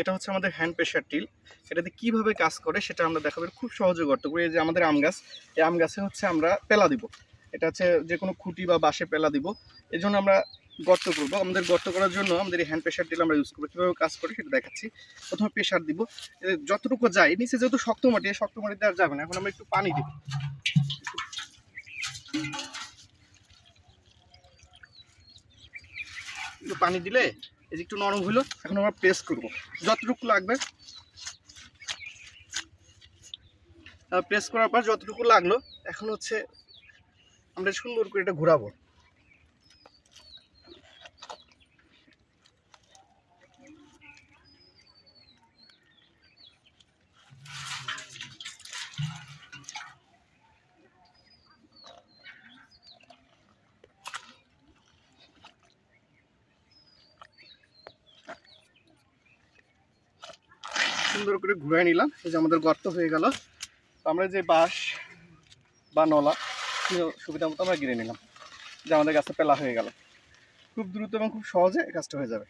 এটা হচ্ছে আমাদের হ্যান্ড প্রেশার টিল এটাতে কীভাবে কাজ করে সেটা আমরা দেখাবো। খুব সহজে গর্ত করি এই যে আমাদের আম গাছ, এই আম গাছে হচ্ছে আমরা পেলা দিব। এটা হচ্ছে যে কোনো খুঁটি বা বাঁশে পেলা দিব। এই জন্য আমরা গর্ত করব। আমাদের গর্ত করার জন্য আমাদের এই হ্যান্ড প্রেশার টিল আমরা ইউজ করব। কীভাবে কাজ করে সেটা দেখাচ্ছি। প্রথমে প্রেশার দিব। যতটুকু যায়, নিচে যেহেতু শক্ত মাটি শক্ত মাটিতে আর যাবে না। এখন আমরা একটু পানি দিব। পানি দিলে এই যে একটু নরম হলো এখন আমরা প্রেস করব। যতটুকু লাগবে। প্রেস করার পর যতটুকু লাগল, এখন হচ্ছে আমরা সুন্দর করে এটা ঘোরাবো। সুন্দর করে ঘুরে নিলাম। এই যে আমাদের গর্ত হয়ে গেল। আমরা যে বাঁশ বা নলা সুবিধা মতো আমরা গিরে নিলাম। যে আমাদের গাছটা পেলা হয়ে গেল। খুব দ্রুত এবং খুব সহজে গাছটা হয়ে যাবে।